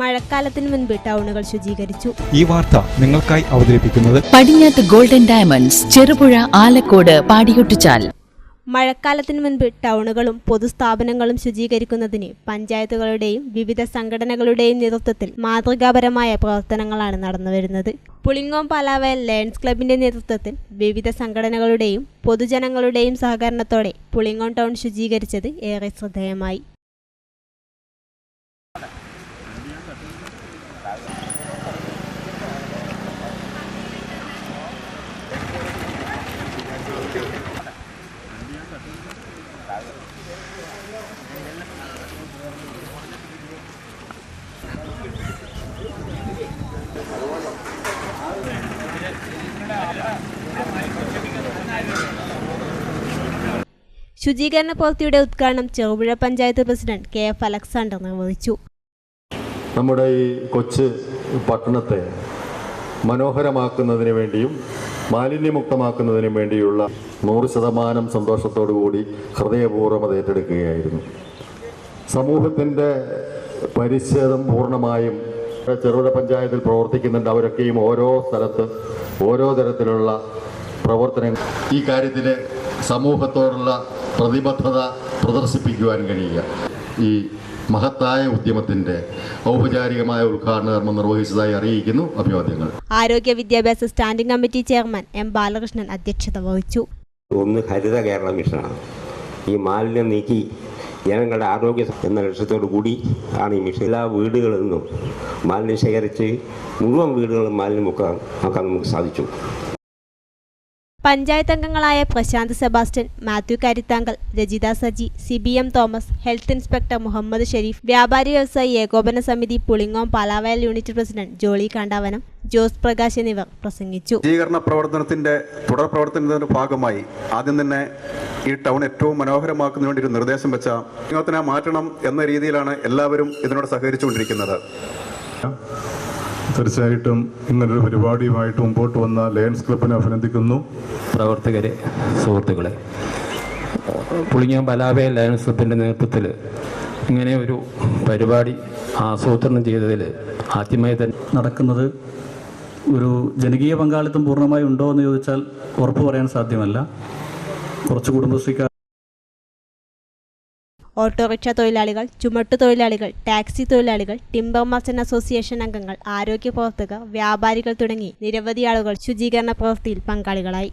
മഴക്കാലത്തിന് മുൻപ് ടൗണുകൾ ശുചീകരിച്ചു. ഈ വാർത്ത നിങ്ങൾക്കായി അവതരിപ്പിക്കുന്നത് പടിഞ്ഞാത്ത് ഗോൾഡൻ ഡയമണ്ട്സ് ചെറുപുഴ ആലക്കോട് പാടിയൊട്ടിച്ചാൽ. മഴക്കാലത്തിന് മുൻപ് ടൗണുകളും പൊതുസ്ഥാപനങ്ങളും ശുചീകരിക്കുന്നതിന് പഞ്ചായത്തുകളുടെയും വിവിധ സംഘടനകളുടെയും നേതൃത്വത്തിൽ മാതൃകാപരമായ പ്രവർത്തനങ്ങളാണ് നടന്നുവരുന്നത് പുളിങ്ങോം പാലാവയൽ ലയൺസ് ക്ലബിന്റെ നേതൃത്വത്തിൽ വിവിധ സംഘടനകളുടെയും പൊതുജനങ്ങളുടെയും സഹകരണത്തോടെ പുളിങ്ങോം ടൗൺ ശുചീകരിച്ചത് ഏറെ ശ്രദ്ധേയമായി. ശുചീകരണ പ്രവൃത്തിയുടെ ഉദ്ഘാടനം Cherupuzha panchayat president K F Alexander നിർവഹിച്ചു. നമ്മുടെ ഈ കൊച്ച് പട്ടണത്തെ മനോഹരമാക്കുന്നതിന് വേണ്ടിയും മാലിന്യമുക്തമാക്കുന്നതിനും വേണ്ടിയുള്ള നൂറ് ശതമാനം സന്തോഷത്തോടുകൂടി ഹൃദയപൂർവം അത് ഏറ്റെടുക്കുകയായിരുന്നു. സമൂഹത്തിന്റെ പരിച്ഛേദം പൂർണമായും ചെറുകിട പഞ്ചായത്തിൽ പ്രവർത്തിക്കുന്നുണ്ട്. അവരൊക്കെയും ഓരോ സ്ഥലത്ത് ഓരോ തരത്തിലുള്ള പ്രവർത്തനങ്ങൾ ഈ കാര്യത്തിൽ സമൂഹത്തോടുള്ള പ്രതിബദ്ധത പ്രദർശിപ്പിക്കുവാൻ കഴിയുക. ഈ മഹത്തായ ഉദ്യമത്തിന്റെ ഔപചാരികമായ ഉദ്ഘാടന കർമ്മം നിർവഹിച്ചതായി അറിയിക്കുന്നു അഭിവാദ്യങ്ങൾ. ആരോഗ്യ വിദ്യാഭ്യാസ standing committee chairman M Balakrishnan അധ്യക്ഷത വഹിച്ചു. ഒന്ന് ഹരിത കേരള മിഷനാണ്. ഈ മാലിന്യം നീക്കി ജനങ്ങളുടെ ആരോഗ്യം എന്ന ലക്ഷ്യത്തോടു കൂടി ആണ് ഈ മിഷൻ. എല്ലാ വീടുകളിൽ നിന്നും മാലിന്യം ശേഖരിച്ച് മുഴുവൻ വീടുകളും മാലിന്യം മുക്കാൻ നമുക്ക് സാധിച്ചു. പഞ്ചായത്ത് അംഗങ്ങളായ Prashanth Sebastian Mathew Karithankal Rajitha Saji C B M Thomas health inspector Muhammad Sharif വ്യാപാരി വ്യവസായി ഏകോപന സമിതി പുളിങ്ങോം പാലാവയൽ യൂണിറ്റ് പ്രസിഡന്റ് ജോളി കാണ്ടാവനം ജോസ് പ്രകാശ് എന്നിവർ പ്രസംഗിച്ചു. ശുചീകരണ പ്രവർത്തനത്തിന്റെ തുടർ പ്രവർത്തനത്തിന്റെ ഭാഗമായി ആദ്യം തന്നെ ഈ ടൗൺ ഏറ്റവും മനോഹരമാക്കുന്ന വേണ്ടി ഒരു നിർദ്ദേശം വെച്ച മാറ്റണം എന്ന രീതിയിലാണ് എല്ലാവരും ഇതിനോട് സഹകരിച്ചുകൊണ്ടിരിക്കുന്നത്. തീർച്ചയായിട്ടും ഇങ്ങനൊരു പരിപാടിയുമായിട്ട് മുമ്പോട്ട് വന്ന ലയൺസ് ക്ലബിനെ അഭിനന്ദിക്കുന്നു. പ്രവർത്തകരെ സുഹൃത്തുക്കളെ. പുളിങ്ങാം ബലാബയ ലയൺസ് ക്ലബിന്റെ നേതൃത്വത്തിൽ ഇങ്ങനെ ഒരു പരിപാടി ആസൂത്രണം ചെയ്തതിൽ ആദ്യമായി തന്നെ നടക്കുന്നത് ഒരു ജനകീയ പങ്കാളിത്തം പൂർണമായി ഉണ്ടോ എന്ന് ചോദിച്ചാൽ ഉറപ്പ് പറയാൻ സാധ്യമല്ല. കുറച്ച് കുടുംബശ്രീക്കാർ ഓട്ടോറിക്ഷ തൊഴിലാളികൾ ചുമട്ടു തൊഴിലാളികൾ ടാക്സി തൊഴിലാളികൾ ടിംബർ മർച്ചന്റ് അസോസിയേഷൻ അംഗങ്ങൾ ആരോഗ്യ പ്രവർത്തകർ വ്യാപാരികൾ തുടങ്ങി നിരവധി ആളുകൾ ശുചീകരണ പ്രവൃത്തിയിൽ പങ്കാളികളായി.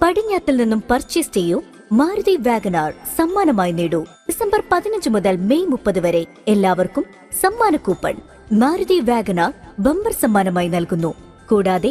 പടിഞ്ഞാത്തിൽ നിന്നും പർച്ചേസ് ചെയ്യൂ. മാരുതി വാഗനാർ സമ്മാനമായി നേടൂ. ഡിസംബർ പതിനഞ്ച് മുതൽ മെയ് മുപ്പത് വരെ എല്ലാവർക്കും സമ്മാന കൂപ്പൺ. മാരുതി വാഗനാർ ബമ്പർ സമ്മാനമായി നൽകുന്നു. കൂടാതെ